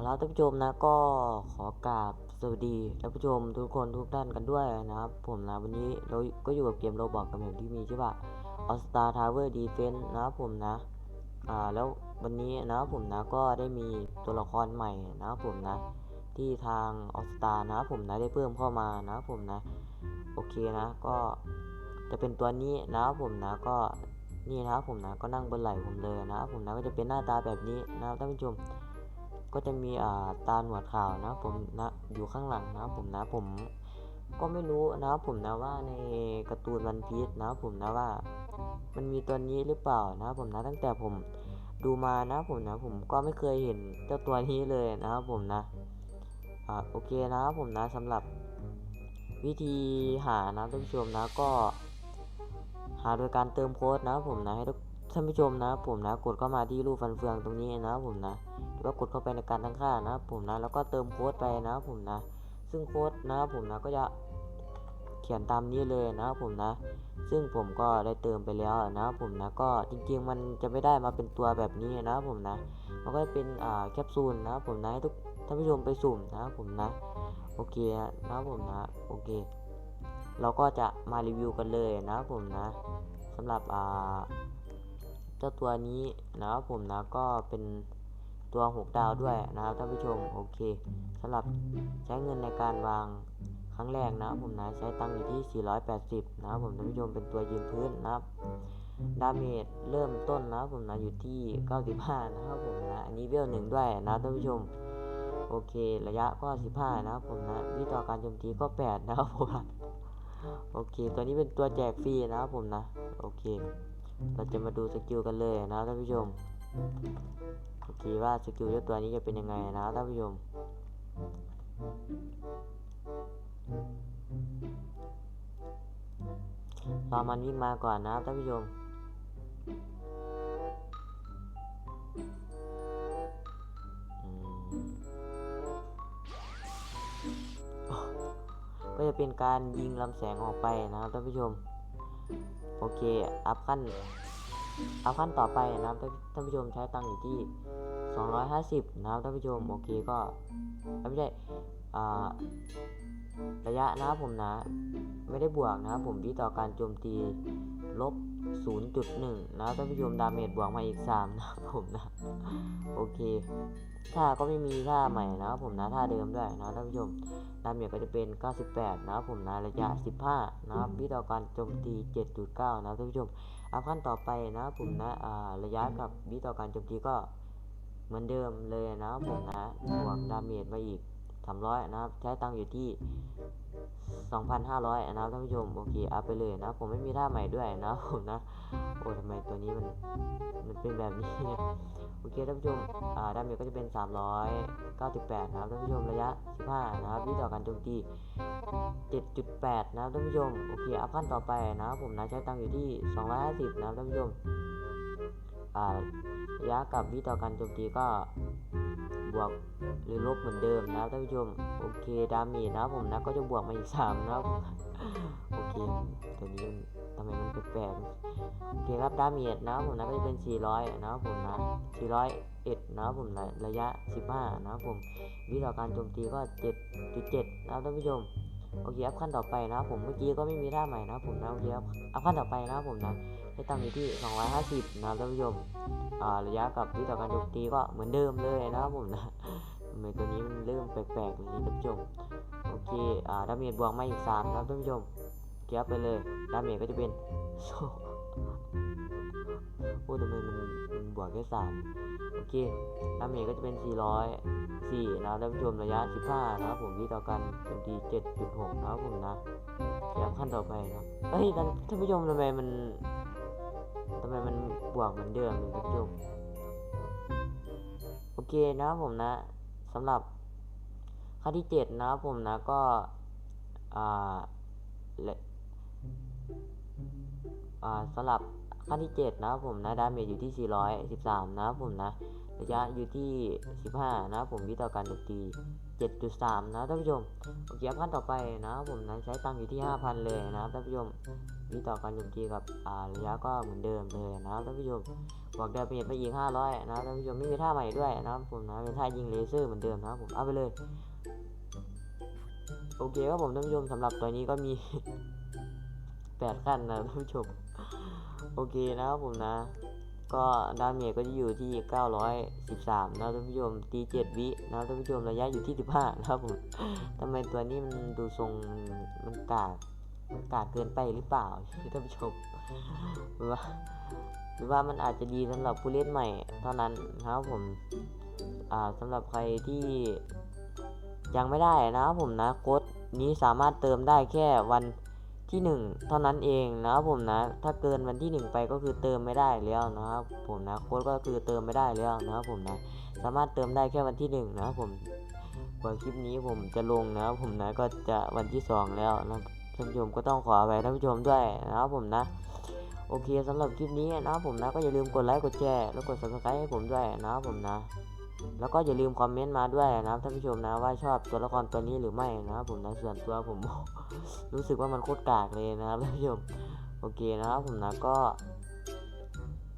เอาละท่านผู้ชมนะก็ขอกราบสวัสดีท่านผู้ชมทุกคนทุกท่านกันด้วยนะครับ ผมนะวันนี้เราก็อยู่กับเกมโรบอกกับเกมที่มีชื่อว่า All Star Tower Defense นะครับผมนะอ่าแล้ววันนี้นะครับผมนะก็ได้มีตัวละครใหม่นะครับผมนะ ที่ทาง All Star นะครับผมนะได้เพิ่มเข้ามานะครับผมนะโอเคนะก็จะเป็นตัวนี้นะครับผมนะก็นี่นะครับผมนะก็นั่งบนไหล่ผมเลยนะครับผมนะก็จะเป็นหน้าตาแบบนี้นะครับท่านผู้ชม ก็จะมีอ่าตาหนวดขาวนะผมนะอยู่ข้างหลังนะผมนะผมก็ไม่รู้นะผมนะว่าในการ์ตูนวันพีชนะผมนะว่า มันมีตัวนี้หรือเปล่านะผมนะตั้งแต่ผมดูมานะผมนะผมก็ไม่เคยเห็นเจ้าตัวนี้เลยนะครับผมนะอ่าโอเคนะครับผมนะสำหรับวิธีหานะท่านผู้ชมนะก็ หาโดยการเติมโค้ดนะผมนะให้ท่านผู้ชมนะผมนะกดเข้ามาที่รูปฟันเฟืองตรงนี้นะผมนะ หรือว่ากดเข้าไปในการตั้งค่านะครับผมนะแล้วก็เติมโค้ดไปนะครับผมนะ ซึ่งโค้ดนะครับผมนะก็จะเขียนตามนี้เลยนะครับผมนะ ซึ่งผมก็ได้เติมไปแล้วนะครับผมนะก็จริงๆมันจะไม่ได้มาเป็นตัวแบบนี้นะครับผมนะ มันก็จะเป็นอ่าแคปซูลนะครับผมนะให้ทุกท่านผู้ชมไปสุ่มนะครับผมนะโอเคนะครับผมนะโอเค เราก็จะมารีวิวกันเลยนะครับผมนะสำหรับอ่าเจ้าตัวนี้นะครับผมนะก็เป็น ตัว 6 ดาวด้วยนะครับท่านผู้ชมโอเคสำหรับใช้เงินในการวางครั้งแรกนะผมนะใช้ตังค์อยู่ที่ 480 นะครับผมท่านผู้ชมเป็นตัวยืนพื้นนะครับดาเมจเริ่มต้นนะครับผมนะอยู่ที่ 95 นะครับผมนะอันนี้เวลหนึ่งด้วยนะท่านผู้ชมโอเค ระยะก็ 15 นะครับผมนะวิต่อการโจมตีก็ 8 นะครับผมโอเค ตัวนี้เป็นตัวแจกฟรีนะครับผมนะ โอเค เราจะมาดูสกิลกันเลยนะท่านผู้ชม อเคว่าสกิลเจ้าตัวนี้จะเป็นยังไงนะท่านผู้ชมรอมันวิ่งมาก่อนนะครับท่านผู้ชมอืมก็จะเป็นการยิงลำแสงออกไปนะครับท่านผู้ชม โอเค อัพขั้น เอัพขั้นต่อไปนะครับท่านผู้ชมใช้ตังค์อยู่ที่ 250 นะครับท่านผู้ชมโอเคก็ไม่ใช่ระยะนะครับผมนะ ไม่ได้บวกนะครับผมวิต่อการโจมตีลบ 0.1 นะครับท่านผู้ชมดาเมจบวกมาอีก 3 นะครับผมนะ โอเค ท่าก็ไม่มีท่าใหม่นะครับผมนะท่าเดิมด้วยนะท่านผู้ชมดาเมจก็จะเป็น 98 นะครับผมนะระยะ 15 นะครับวิธีต่อการโจมตี 7.9 นะครับท่านผู้ชม อัพขั้นต่อไปนะครับผมนะอ่าระยะกับวิธีต่อการโจมตีก็เหมือนเดิมเลยนะครับผมนะบวกดาเมจมาอีก300นะครับใช้ตังค์อยู่ที่ 2,500 นะครับท่านผู้ชมโอเคอัพไปเลยนะครับผมไม่มีท่าใหม่ด้วยนะครับผมนะโอ้ทำไมตัวนี้มันมันเป็นแบบนี้เนี่ยโอเคท่านผู้ชมอ่าดาเมจก็จะเป็น 398 นะครับท่านผู้ชมระยะ 15 นะครับวิธีต่อการโจมตี 7.8 นะครับท่านผู้ชม โอเค อัพขั้นต่อไปนะครับผมนะใช้ตังค์อยู่ที่ 250 นะครับท่านผู้ชม อ่าระยะกับวิธีต่อการโจมตีก็บวกหรือลบเหมือนเดิมนะครับท่านผู้ชม โอเค ดาเมจนะครับผมนะก็จะบวกมาอีก 3 นะครับ โอเค ตัวนี้ำไมมันแปลกๆโอเคครับดาเมจนะครับผมนะก็จะเป็น 400 นะครับผมนะ 401นะครับผมนะระยะ 15 นะครับผมวิธีการโจมตีก็ 7.7 นะครับท่านผู้ชมโอเคอัพขั้นต่อไปนะครับผมเมื่อกี้ก็ไม่มีท่าใหม่นะครับผมนะโอเคครับอัพขั้นต่อไปนะครับผมนะให้ตั้งอยู่ที่ 250 นะครับท่านผู้ชมอ่าระยะกับวิธีการโจมตีก็เหมือนเดิมเลยนะครับผมนะทำไมตัวนี้มันเริ่มแปลกๆเลยท่านผู้ชมโอเคอ่าดาเมจบวกมาอีก3นะครับท่านผู้ชม เกียบไปเลยดาเมจก็จะเป็นโอ้ทำไมมันมันบวกแค่สามโอเคดาเมจก็จะเป็น 404นะท่านผู้ชมระยะ 15 นะครับผมวิต่อกันโจมตี7.6 นะครับผมนะเกียบขั้นต่อไปนะเฮ้ยท่านท่านผู้ชมทำไมมันทำไมมันบวกเหมือนเดิมท่านผู้ชมโอเคนะครับผมนะสำหรับขั้นที่ 7 นะครับผมนะก็อ่าและอ่า สำหรับขั้นที่ 7 นะครับผมนะดาเมจอยู่ที่ 413 นะครับผมนะระยะอยู่ที่ 15 นะครับผมวิต่อการโจมตี 7.3 นะท่านผู้ชมโอเคขั้นต่อไปนะครับผมนะใช้ตังค์อยู่ที่ 5,000 เลยนะครับท่านผู้ชมวิต่อการโจมตีกับอ่าระยะก็เหมือนเดิมเลยนะครับท่านผู้ชมบอกดิมเปลี่ยนไปอีก 500 นะครับท่านผู้ชมไม่มีท่าใหม่ด้วยนะครับผมนะเป็นท่ายิงเลเซอร์เหมือนเดิมนะครับผมเอาไปเลยโอเคครับผมท่านผู้ชมสำหรับตัวนี้ก็มี 8 ขั้นนะท่านผู้ชม โอเคนะครับผมนะ ก็ดาเมจก็จะอยู่ที่ 913 นะท่านผู้ชมตี7วินะท่านผู้ชมระยะอยู่ที่ 15 นะครับผมทำไมตัวนี้มันดูทรงมันกากมันกากเกินไปหรือเปล่าท่านผู้ชมหรือว่าหรือว่ามันอาจจะดีสำหรับผู้เล่นใหม่เท่านั้นนะครับผมอ่าสำหรับใครที่ยังไม่ได้นะครับผมนะโค้ดนี้สามารถเติมได้แค่วัน ที่หนึ่งเท่านั้นเองนะครับผมนะ ถ้าเกินวันที่หนึ่งไปก็คือเติมไม่ได้แล้วนะครับผมนะโค้ดก็คือเติมไม่ได้แล้วนะครับผมนะ สามารถเติมได้แค่วันที่หนึ่งนะครับผมกว่าคลิปนี้ผมจะลงนะครับผมนะก็จะวันที่สองแล้วนะท่านผู้ชมก็ต้องขออภัยท่านผู้ชมด้วยนะครับผมนะโอเคสำหรับคลิปนี้นะครับผมนะก็อย่าลืมกดไลค์กดแชร์แล้วกด subscribe ให้ผมด้วยนะครับผมนะ แล้วก็อย่าลืมคอมเมนต์มาด้วยนะครับท่านผู้ชมนะว่าชอบตัวละครตัวนี้หรือไม่นะครับผมนะส่วนตัวผม รู้สึกว่ามันโคตรกากเลยนะครับท่านผู้ชมโอเคนะครับผมนะก็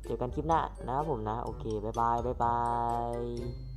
เจอกันคลิปหน้านะครับผมนะ โอเคบายบายบายบาย